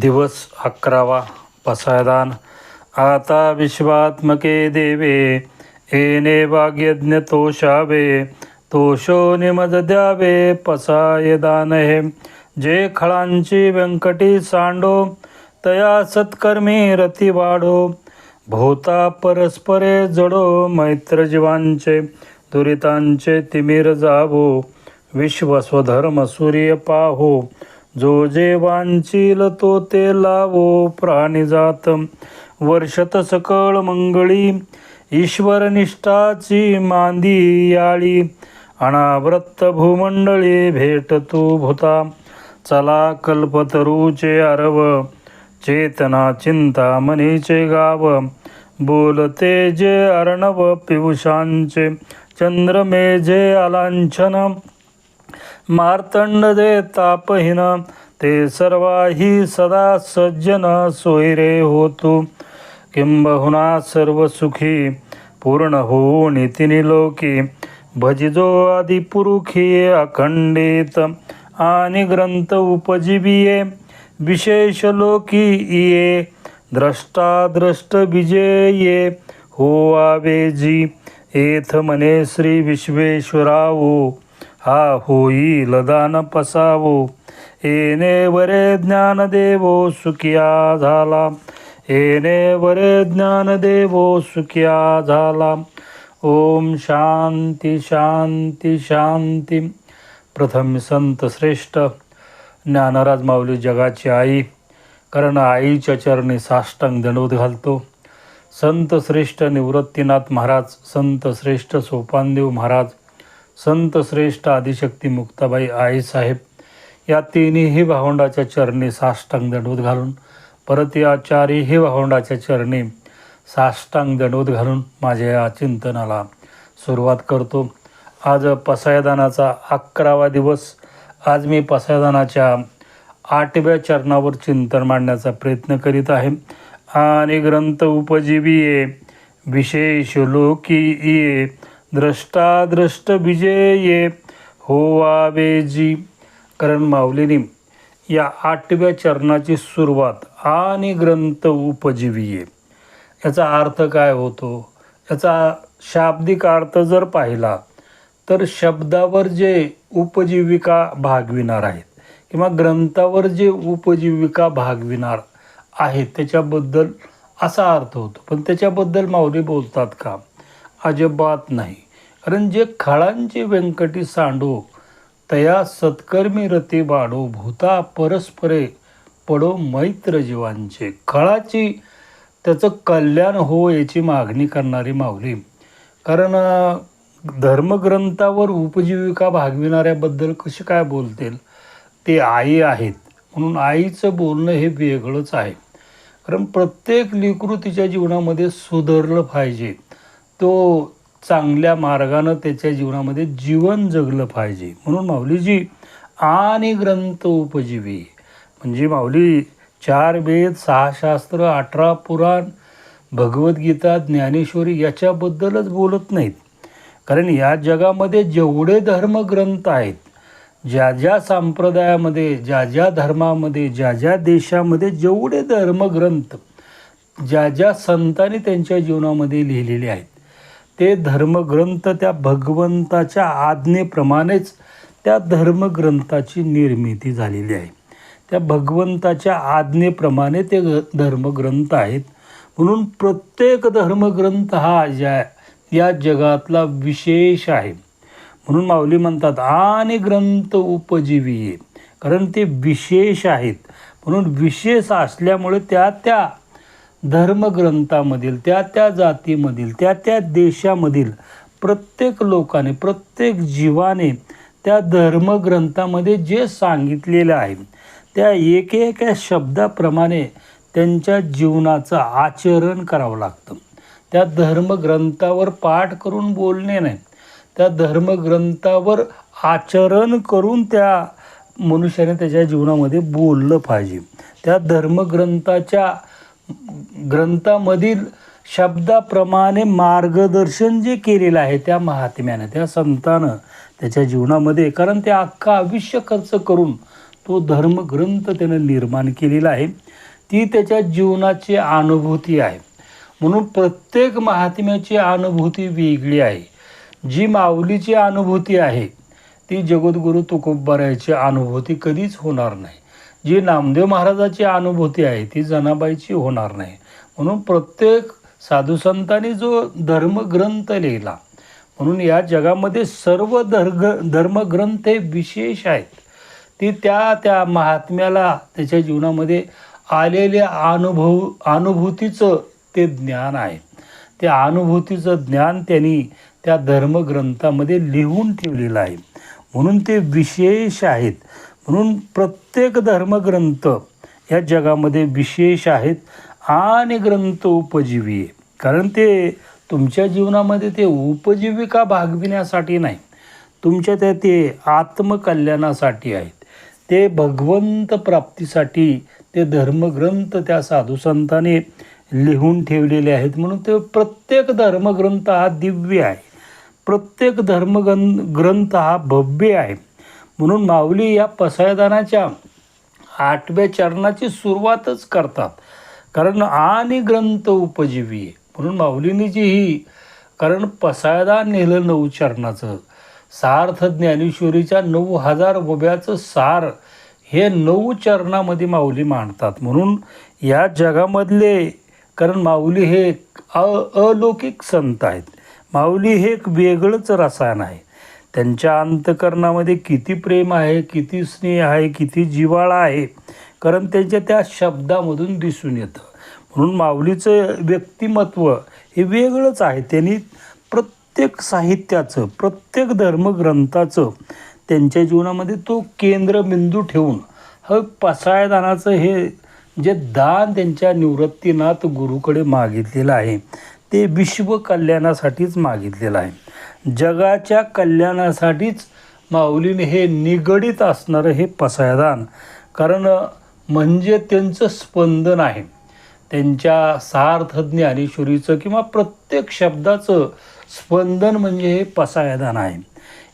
दिवस अकरावा पसायदान. आता विश्वात्मके देवे येणे वाग्यज्ञ तोषावे तोषो निमज द्यावे पसायदान. हे जे खळांची व्यंकटी सांडो तया सत्कर्मी रती वाढो. भोवता परस्परे जडो मैत्रजीवांचे दुरितांचे तिमिर जावो. विश्व स्वधर्म सूर्य पाहो. जो जे वांचील तो ते लावो प्राणी जात. वर्षत सकळ मंगळी ईश्वर निष्ठाची मांदी याळी. अनावृत्त भूमंडळी भेट तू भूता. चला कल्पतरूचे अरव चेतना चिंता मनीचे गाव. बोलते जे अर्णव पियुषांचे चंद्रमेझे आलांछन मार्तंड दे तापहीन ते सर्वाही सदा सज्जन सोयरे होतो. किंबहुना सर्व सुखी पूर्ण होऊन तिनी लोकी. भजिजो आदिपुरुखी अखंडित आणि ग्रंथ उपजीविये. विशेष लोकी इये द्रष्टा द्रष्ट विजये. हो आवेजी एथ मने श्री विश्वेश्वरावो. हा होईल दान पसावो. येणे वरे ज्ञान देवो सुखिया झाला. येणे वरे ज्ञान देवो सुखिया झाला. ओम शांती शांती शांती. प्रथम संत श्रेष्ठ. ज्ञानराज माऊली जगाची आई. कारण आईच्या चरणी साष्टांग दंडवत घालतो. संत श्रेष्ठ निवृत्तीनाथ महाराज संत श्रेष्ठ सोपानदेव महाराज संत श्रेष्ठ आदिशक्ती मुक्ताबाई आईसाहेब या तिन्हीही भावंडाच्या चरणी साष्टांग दंडवत घालून परत या चारीही भावंडाच्या चरणी साष्टांग दंडवत घालून माझ्या या चिंतनाला सुरुवात करतो. आज पसायदानाचा अकरावा दिवस. आज मी पसायदानाच्या आठव्या चरणावर चिंतन मांडण्याचा प्रयत्न करीत आहे. आणि ग्रंथ उपजीवी विशेष लोकी ये द्रष्टाद्रष्ट विजय ये हो आवेजी कारण माऊलीनी या आठव्या चरणाची सुरुवात आणि ग्रंथ उपजीवीये. याचा अर्थ काय होतो? याचा शाब्दिक अर्थ जर पाहिला तर शब्दावर जे उपजीविका भागविणार आहेत किंवा ग्रंथावर जे उपजीविका भागविणार आहेत त्याच्याबद्दल असा अर्थ होतो. पण त्याच्याबद्दल माऊली बोलतात का? अजिबात नाही. कारण जे खळांची व्यंकटी सांडो तया सत्कर्मी रती बाडो भूता परस्परे पडो मैत्र जीवांचे. खळाची त्याचं कल्याण हो याची मागणी करणारी माऊली. कारण धर्मग्रंथावर उपजीविका भागविणाऱ्याबद्दल कसे काय बोलतील? ते आई आहेत. म्हणून आईचं बोलणं हे वेगळंच आहे. कारण प्रत्येक लेकरू तिच्या जीवनामध्ये सुधारलं पाहिजे. तो चांगल्या मार्गानं त्याच्या जीवनामध्ये जीवन जगलं पाहिजे. म्हणून माऊलीजी आणि ग्रंथ उपजीवी. म्हणजे माऊली चार वेद सहा शास्त्र अठरा पुराण भगवद्गीता ज्ञानेश्वरी याच्याबद्दलच बोलत नाहीत. कारण या जगामध्ये जेवढे धर्मग्रंथ आहेत ज्या ज्या संप्रदायामध्ये ज्या ज्या धर्मामध्ये ज्या ज्या देशामध्ये जेवढे धर्मग्रंथ ज्या ज्या संतांनी त्यांच्या जीवनामध्ये लिहिलेले आहेत ते धर्मग्रंथ त्या भगवंताच्या आज्ञेप्रमाणेच त्या धर्मग्रंथाची निर्मिती झालेली आहे. त्या भगवंताच्या आज्ञेप्रमाणे ते धर्मग्रंथ आहेत. म्हणून प्रत्येक धर्मग्रंथ हा ज्या या जगातला विशेष आहे. म्हणून माऊली म्हणतात आणि ग्रंथ उपजीवी आहे कारण ते विशेष आहेत. म्हणून विशेष असल्यामुळे त्या त्या धर्मग्रंथामधील त्या त्या जातीमधील त्या त्या देशामधील प्रत्येक लोकाने प्रत्येक जीवाने त्या धर्मग्रंथामध्ये जे सांगितलेलं आहे त्या एकेका शब्दाप्रमाणे त्यांच्या जीवनाचं आचरण करावं लागतं. त्या धर्मग्रंथावर पाठ करून बोलणे नाही. त्या धर्मग्रंथावर आचरण करून त्या मनुष्याने त्याच्या जीवनामध्ये बोललं पाहिजे. त्या धर्मग्रंथाच्या ग्रंथामधील शब्दाप्रमाणे मार्गदर्शन जे केलेलं आहे त्या महात्म्यानं त्या संतानं त्याच्या जीवनामध्ये कारण ते अख्खा आयुष्य खर्च करून तो धर्मग्रंथ त्यानं निर्माण केलेला आहे. ती त्याच्या जीवनाची अनुभूती आहे. म्हणून प्रत्येक महात्म्याची अनुभूती वेगळी आहे. जी माऊलीची अनुभूती आहे ती जगद्गुरू तुकोबारायची अनुभूती कधीच होणार नाही. जी नामदेव महाराजाची अनुभूती आहे ती जनाबाईची होणार नाही. म्हणून प्रत्येक साधुसंतांनी जो धर्मग्रंथ लिहिला म्हणून या जगामध्ये सर्व धर्ग धर्मग्रंथ हे विशेष आहेत. ती त्या त्या महात्म्याला त्याच्या जीवनामध्ये आलेल्या अनुभव अनुभूतीचं ते ज्ञान आहे. त्या अनुभूतीचं ज्ञान त्यांनी त्या धर्मग्रंथामध्ये लिहून ठेवलेलं आहे. म्हणून ते विशेष आहेत. म्हणून प्रत्येक धर्मग्रंथ या जगामध्ये विशेष आहेत आणि ग्रंथ उपजीवी आहे. कारण ते तुमच्या जीवनामध्ये ते उपजीविका भागविण्यासाठी नाही. तुमच्या त्या ते आत्मकल्याणासाठी आहेत. ते भगवंत प्राप्तीसाठी ते धर्मग्रंथ त्या साधुसंताने लिहून ठेवलेले आहेत. म्हणून ते प्रत्येक धर्मग्रंथ हा दिव्य आहे. प्रत्येक धर्मग्रं ग्रंथ हा भव्य आहे. म्हणून माऊली या पसायदानाच्या आठव्या चरणाची सुरुवातच करतात. कारण आणि ग्रंथ उपजीवी आहे. म्हणून माऊलीने जी ही कारण पसायदान नेलं नऊ चरणाचं सार्थ ज्ञानेश्वरीच्या नऊ हजार गोब्याचं सार हे नऊ चरणामध्ये माऊली मांडतात. म्हणून या जगामधले कारण माऊली हे एक अ अलौकिक संत आहेत. माऊली हे एक वेगळंच रसायन आहे. त्यांच्या अंतकरणामध्ये किती प्रेम आहे किती स्नेह आहे किती जिव्हाळा आहे कारण त्यांच्या त्या शब्दामधून दिसून येतं. म्हणून माऊलीचं व्यक्तिमत्व हे वेगळंच आहे. त्यांनी प्रत्येक साहित्याचं प्रत्येक धर्मग्रंथाचं त्यांच्या जीवनामध्ये तो केंद्रबिंदू ठेवून ह पसायदानाचं हे जे दान त्यांच्या निवृत्तीनाथ गुरुकडे मागितलेलं आहे ते विश्व कल्याणासाठीच मागितलेलं आहे. जगाच्या कल्याणासाठीच माऊलीने हे निगडीत असणारं हे पसायदान. कारण म्हणजे त्यांचं स्पंदन आहे. त्यांच्या सार्थ ज्ञानेश्वरीचं किंवा प्रत्येक शब्दाचं स्पंदन म्हणजे हे पसायदान आहे.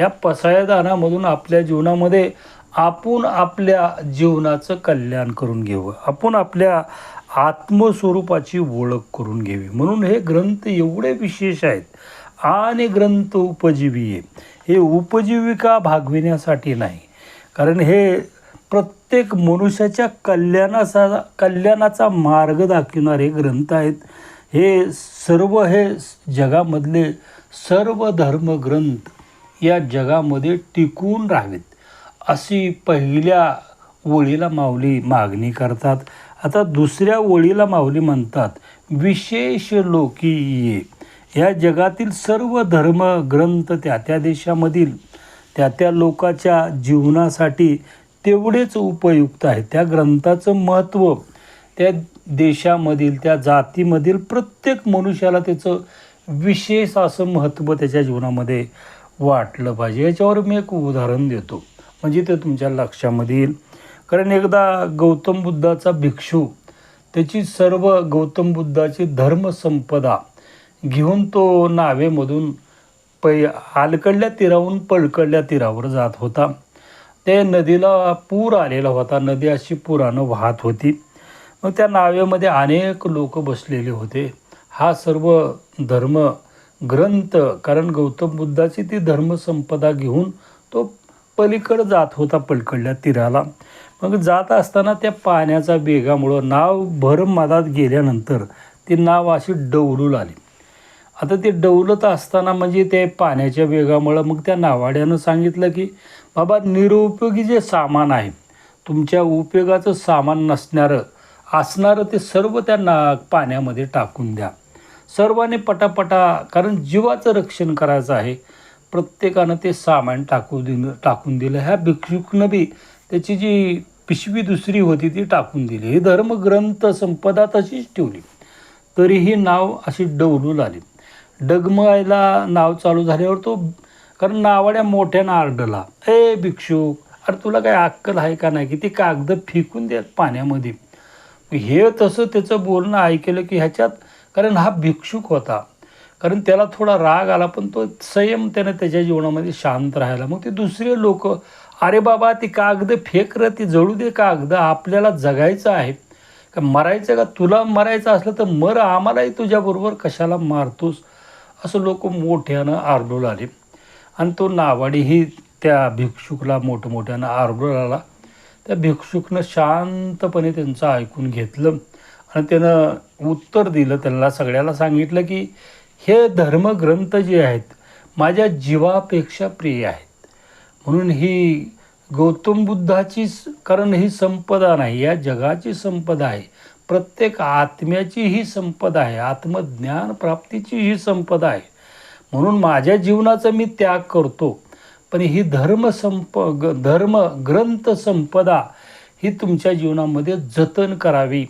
या पसायदानामधून आपल्या जीवनामध्ये आपण आपल्या जीवनाचं कल्याण करून घेऊ आपण आपल्या आत्मस्वरूपाची ओळख करून घ्यावी. म्हणून हे ग्रंथ एवढे विशेष आहेत. आणि ग्रंथ उपजीवी. हे उपजीविका भागविण्यासाठी नाही. कारण हे प्रत्येक मनुष्याच्या कल्याणाचा कल्याणाचा मार्ग दाखविणारे ग्रंथ आहेत. हे सर्व हे जगामधले सर्व धर्मग्रंथ या जगामध्ये टिकून राहावेत अशी पहिल्या ओळीला माऊली मागणी करतात. आता दुसऱ्या ओळीला माऊली म्हणतात विशेष लोकी ये. ह्या जगातील सर्व धर्म ग्रंथ त्या त्या देशामधील त्या त्या लोकाच्या जीवनासाठी तेवढेच उपयुक्त आहे. त्या ग्रंथाचं महत्त्व त्या देशामधील त्या जातीमधील प्रत्येक मनुष्याला त्याचं विशेष असं महत्त्व त्याच्या जीवनामध्ये वाटलं पाहिजे. याच्यावर मी एक उदाहरण देतो. म्हणजे ते तुमच्या लक्षामध्ये येईल कारण एकदा गौतम बुद्धाचा भिक्षू त्याची सर्व गौतम बुद्धाची धर्मसंपदा घेऊन तो नावेमधून पै आलकडल्या तीराहून पलकडल्या तीरावर जात होता. ते नदीला पूर आलेला होता. नदी अशी पुरानं वाहत होती. मग त्या नावेमध्ये अनेक लोक बसलेले होते. हा सर्व धर्म ग्रंथ कारण गौतम बुद्धाची ती धर्मसंपदा घेऊन तो पलीकडं जात होता पलकडल्या तीराला. मग जात असताना त्या पाण्याचा वेगामुळं नाव भर मधात गेल्यानंतर ती नाव अशी डवलू लागली. आता ते डवलत असताना म्हणजे ते पाण्याच्या वेगामुळं मग त्या नावाड्यानं सांगितलं की बाबा निरुपयोगी जे सामान आहे तुमच्या उपयोगाचं सामान नसणारं असणारं ते सर्व त्या ना पाण्यामध्ये टाकून द्या. सर्वांनी पटापटा कारण जीवाचं रक्षण करायचं आहे प्रत्येकानं ते सामान टाकू दिलं टाकून दिलं. ह्या भिक्षुकनं बी त्याची जी पिशवी दुसरी होती ती टाकून दिली. हे धर्मग्रंथ संपदा तशीच ठेवली. तरीही नाव अशी डवलू लागली. डगमगायला नाव चालू झाल्यावर तो कारण नावाड्या मोठ्यानं आरडला ए भिक्षू अरे तुला काय अक्कल आहे का नाही? की ती कागद फेकून देत पाण्यामध्ये. हे तसं त्याचं बोलणं ऐकलं की ह्याच्यात कारण हा भिक्षुक होता. कारण त्याला थोडा राग आला पण तो संयम त्याने त्याच्या जीवनामध्ये शांत राहायला मग ते दुसरे लोक अरे बाबा ती कागद फेक र ती जळू दे कागद आपल्याला जगायचं आहे. का मरायचं का? तुला मरायचं असलं तर मर आम्हालाही तुझ्याबरोबर कशाला मारतोस? असं लोक मोठ्यानं आरडू आले आणि तो नावाडीही त्या भिक्षुकला मोठमोठ्यानं आरडू आला त्या भिक्षुकनं शांतपणे त्यांचं ऐकून घेतलं. आणि त्यानं उत्तर दिलं त्यांना सगळ्याला सांगितलं की हे धर्मग्रंथ जे आहेत माझ्या जीवापेक्षा प्रिय आहेत. म्हणून ही गौतम बुद्धाची स- कारण ही संपदा नाही या जगाची संपदा आहे. प्रत्येक आत्म्याची ही संपदा आहे आत्मज्ञान प्राप्तीची ही संपदा आहे. म्हणून माझ्या जीवनाचा मी त्याग करतो. पण ही धर्म संप ग धर्म ग्रंथ संपदा ही तुमच्या जीवनामध्ये जतन करावी.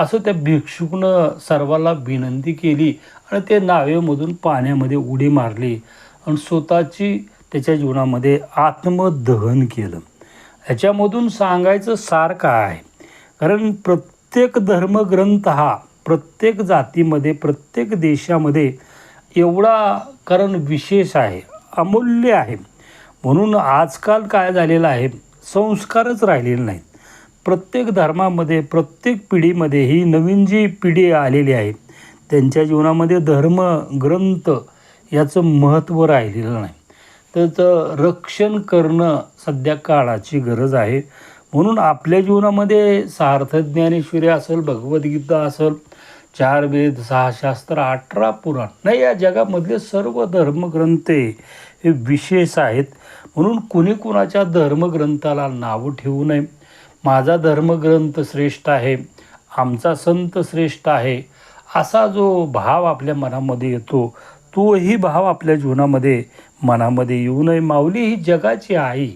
असं त्या भिक्षुकनं सर्वाला विनंती केली आणि ते नावेमधून पाण्यामध्ये उडी मारली आणि स्वतःची त्याच्या जीवनामध्ये आत्मदहन केलं. ह्याच्यामधून सांगायचं सार काय आहे? कारण प्रत्येक धर्मग्रंथ हा प्रत्येक जातीमध्ये प्रत्येक देशामध्ये एवढा कारण विशेष आहे अमूल्य आहे. म्हणून आजकाल काय झालेलं आहे संस्कारच राहिलेले नाहीत. प्रत्येक धर्मामध्ये प्रत्येक पिढीमध्ये ही नवीन जी पिढी आलेली आहे त्यांच्या जीवनामध्ये धर्म ग्रंथ याचं महत्त्व राहिलेलं नाही. त्याचं रक्षण करणं सध्या काळाची गरज आहे. म्हणून आपल्या जीवनामध्ये सार्थ ज्ञानेश्वरी असेल भगवद्गीता असेल चार वेद सहा शास्त्र अठरा पुराण नाही या जगामधले सर्व धर्मग्रंथे हे विशेष आहेत. म्हणून कुणी कुणाच्या धर्मग्रंथाला नावं ठेवू नये. माझा धर्मग्रंथ श्रेष्ठ आहे आमचा संत श्रेष्ठ आहे असा जो भाव आपल्या मनामध्ये येतो तोही भाव आपल्या जीवनामध्ये मनामध्ये येऊ नये. माऊली ही जगाची आई.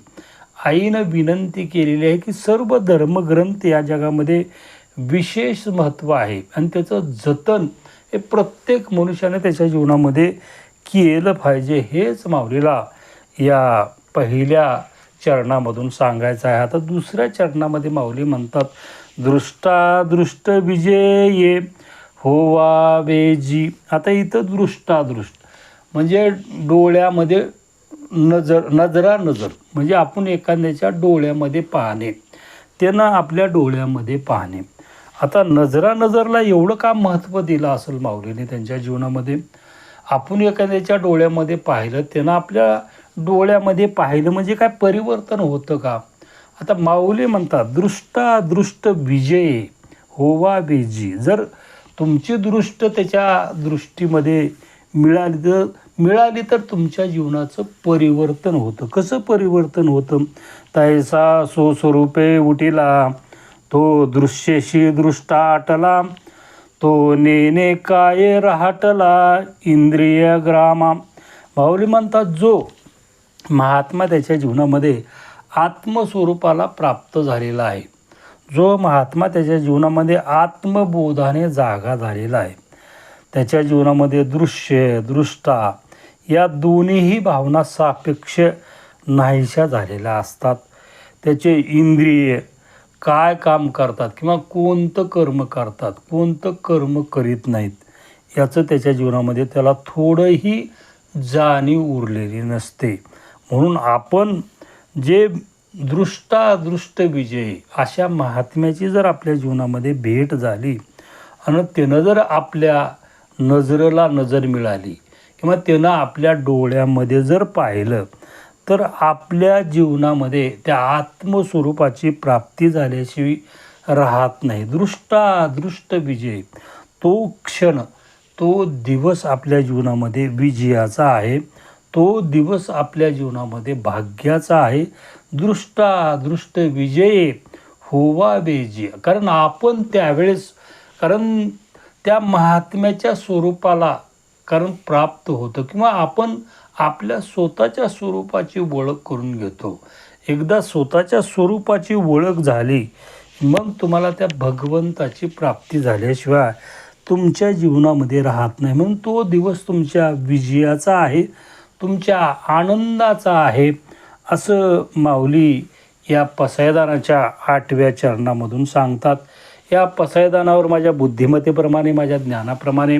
आईनं विनंती केलेली आहे की सर्व धर्मग्रंथ या जगामध्ये विशेष महत्त्व आहे. आणि त्याचं जतन हे प्रत्येक मनुष्याने त्याच्या जीवनामध्ये केलं पाहिजे हेच माऊलीला या पहिल्या चरणामधून सांगायचं आहे. आता दुसऱ्या चरणामध्ये माऊली म्हणतात दृष्टादृष्ट ये होवा वेजी आता इथं दृष्टादृष्ट म्हणजे डोळ्यामध्ये नजर नजरा नजर म्हणजे आपण एखाद्याच्या डोळ्यामध्ये पाहणे त्यांना आपल्या डोळ्यामध्ये पाहणे. आता नजरा नजरला एवढं का महत्त्व दिलं असेल माऊलीने त्यांच्या जीवनामध्ये? आपण एखाद्याच्या डोळ्यामध्ये पाहिलं त्यांना आपल्या डोळ्यामध्ये पाहिलं म्हणजे काय परिवर्तन होतं का? आता माऊली म्हणतात दृष्टा दृष्ट विजय होवा बेजी जर तुमची दृष्ट त्याच्या दृष्टीमध्ये मिळाली तर मिळाली तर तुमच्या जीवनाचं परिवर्तन होतं. कसं परिवर्तन होतं? तैसा सुस्वरूपे उठिला तो दृश्यशी दृष्टाटला तो नेने काय राहटला इंद्रिय ग्रामा. माऊली म्हणतात जो महात्मा त्याच्या जीवनामध्ये आत्मस्वरूपाला प्राप्त झालेला आहे. जो महात्मा त्याच्या जीवनामध्ये आत्मबोधाने जागा झालेला आहे. त्याच्या जीवनामध्ये दृश्य दृष्टा या दोन्हीही भावना सापेक्ष नाहीशा झालेल्या असतात. त्याचे इंद्रिय काय काम करतात किंवा कोणतं कर्म करतात कोणतं कर्म करीत नाहीत याचं त्याच्या जीवनामध्ये त्याला थोडंही जाणीव उरलेली नसते. म्हणून आपण जे दृष्टादृष्ट विजय अशा महात्म्याची जर आपल्या जीवनामध्ये भेट झाली आणि त्यानं जर आपल्या नजरेला नजर मिळाली किंवा त्यानं आपल्या डोळ्यामध्ये जर पाहिलं तर आपल्या जीवनामध्ये त्या आत्मस्वरूपाची प्राप्ती झाल्याशिवाय राहत नाही. दृष्टादृष्ट विजय. तो क्षण तो दिवस आपल्या जीवनामध्ये विजयाचा आहे. तो दिवस आपल्या जीवनामध्ये भाग्याचा आहे. दृष्टादृष्ट विजय होवा बेजी कारण आपण त्यावेळेस कारण त्या महात्म्याच्या स्वरूपाला कारण प्राप्त होतं किंवा आपण आपल्या स्वतःच्या स्वरूपाची ओळख करून घेतो. एकदा स्वतःच्या स्वरूपाची ओळख झाली मग तुम्हाला त्या भगवंताची प्राप्ती झाल्याशिवाय तुमच्या जीवनामध्ये राहत नाही. म्हणून तो दिवस तुमच्या विजयाचा आहे तुमच्या आनंदाचा आहे असं माऊली या पसायदानाच्या आठव्या चरणामधून सांगतात. या पसायदानावर माझ्या बुद्धिमत्तेप्रमाणे माझ्या ज्ञानाप्रमाणे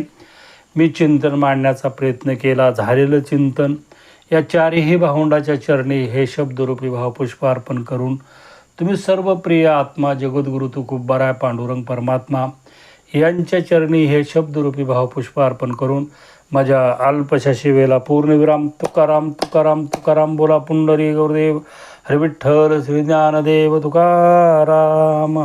मी चिंतन मांडण्याचा प्रयत्न केला. झालेलं चिंतन या चारही भावंडाच्या चरणी हे शब्दरूपी भावपुष्प अर्पण करून तुम्ही सर्व प्रिय आत्मा जगद्गुरु तुकुब्बाराय पांडुरंग परमात्मा यांच्या चरणी हे शब्दरूपी भावपुष्प अर्पण करून माझ्या अल्पशा शिवेला पूर्णविराम तुकाराम तुकाराम तुकाराम बोला पुंडरी गुरुदेव हरविठ्ठल श्री ज्ञानदेव तुकाराम.